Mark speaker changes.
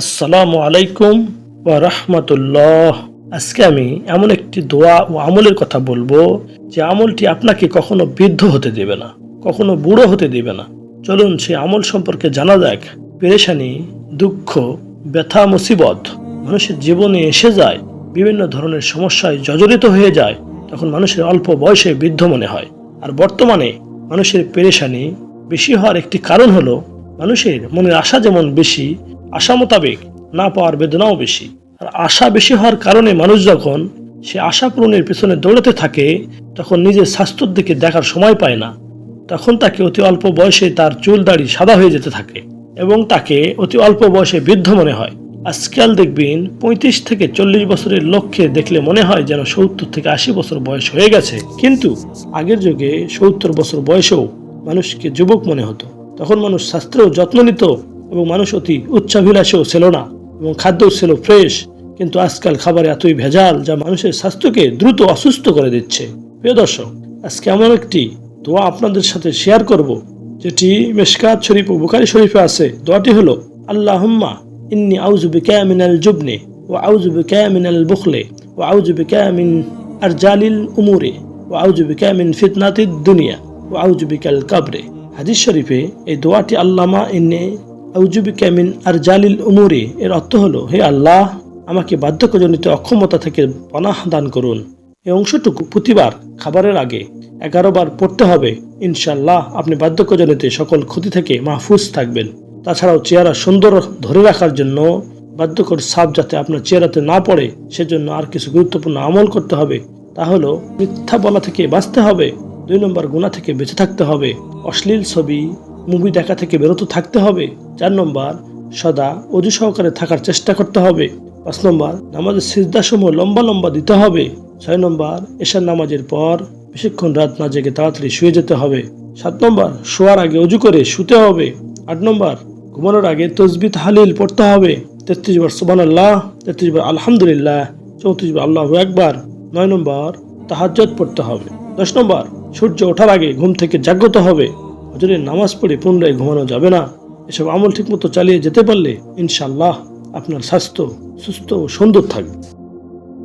Speaker 1: আসসালামু আলাইকুম ওয়া রাহমাতুল্লাহ। আজকে আমি এমন একটি দোয়া ও আমলের কথা বলব যে আমলটি আপনাকে কখনো বৃদ্ধ হতে দেবে না, কখনো বুড়ো হতে দেবে না। চলুন সে আমল সম্পর্কে জানা যাক। পেরেশানি, দুঃখ, ব্যথা, মুসিবত, মানুষের জীবনে এসে যায়, বিভিন্ন ধরনের সমস্যায় জর্জরিত হয়ে যায়, তখন মানুষের অল্প বয়সে বৃদ্ধ মনে হয়। আর বর্তমানে মানুষের পেরেশানি বেশি হওয়ার একটি কারণ হলো, মানুষের মনের আশা যেমন বেশি আশা মোতাবেক না পাওয়ার বেদনাও বেশি। আর আশা বেশি হওয়ার কারণে মানুষ যখন সে আশা পূরণের পিছনে দৌড়াতে থাকে, তখন নিজের স্বাস্থ্যের দিকে দেখার সময় পায় না। তখন তাকে অতি অল্প বয়সে তার চুল দাড়ি সাদা হয়ে যেতে থাকে এবং তাকে অতি অল্প বয়সে বৃদ্ধ মনে হয়। আজকাল দেখবেন পঁয়ত্রিশ থেকে চল্লিশ বছরের লক্ষ্যে দেখলে মনে হয় যেন সত্তর থেকে আশি বছর বয়স হয়ে গেছে। কিন্তু আগের যুগে সত্তর বছর বয়সেও মানুষকে যুবক মনে হতো। তখন মানুষ স্বাস্থ্যেও যত্ন নিত এবং মানুষ অতি উচ্চাভিলাষেও ছিল না এবং খাদ্যও ছিল ফ্রেশ, কিন্তু আজকাল খাবারে এতই ভেজাল যা মানুষের স্বাস্থ্যকে দ্রুত অসুস্থ করে দিচ্ছে। প্রিয় দর্শক, আজকে এমন একটি দোয়া আপনাদের সাথে শেয়ার করব, যেটি মেশকাত শরীফ ও বুখারি শরীফে আছে। দোয়াটি হলো, আল্লাহুম্মা ইন্নি আউযু বিকা মিনাল জুবনে ওয়া আউযু বিকা মিনাল বুখলে ওয়া আউযু বিকা মিন আরজালিল উমুরে ওয়া আউযু বিকা মিন ফিতনাতিদ দুনিয়া ও আউযু বিকাল কাবরে। হাদিস শরীফে এই দোয়াটি আল্লামা ইন্নে আউযু বিকা মিন আরজালিল উমুরে। এর অর্থ হলো, হে আল্লাহ, আমাকে বার্ধক্যজনিত অক্ষমতা থেকে পনাহ দান করুন। এই অংশটুকু প্রতিবার খাবারের আগে এগারো বার পড়তে হবে। ইনশাল্লাহ আপনি বার্ধক্যজনিত সকল ক্ষতি থেকে মাহফুজ থাকবেন। তাছাড়াও চেহারা সুন্দর ধরে রাখার জন্য বার্ধক্যর সাপ যাতে আপনার চেহারাতে না পড়ে, সেজন্য আর কিছু গুরুত্বপূর্ণ আমল করতে হবে। তা হলো, মিথ্যা বলা থেকে বাঁচতে হবে, দুই নম্বর গুণা থেকে বেঁচে থাকতে হবে। অশ্লীল ছবি মুভি দেখা থেকে বিরত থাকতে হবে। চার নম্বর, সদা অজু সহকারে থাকার চেষ্টা করতে হবে। পাঁচ নম্বর, নামাজের সিজদাসমূহ লম্বা লম্বা দিতে হবে। ছয় নম্বর, এশার নামাজের পর বেশিক্ষণ রাত না জেগে তাড়াতাড়ি শুয়ে যেতে হবে। সাত নম্বর, শোয়ার আগে অজু করে শুতে হবে। আট নম্বর, ঘুমানোর আগে তসবি তাহালিল পড়তে হবে। তেত্রিশ বার সুবান আল্লাহ তেত্রিশ বার আলহামদুলিল্লাহ, চৌত্রিশ বার আল্লাহ একবার নয় নম্বর তাহাজ্জত পড়তে হবে। দশ নম্বর, সূর্য ওঠার আগে ঘুম থেকে জাগ্রত হবে। হজরের নামাজ পড়ে পুনরায় ঘুমানো যাবে না। এসব আমল ঠিকমতো চালিয়ে যেতে পারলে ইনশাল্লাহ আপনার স্বাস্থ্য সুস্থ ও সুন্দর থাকবে।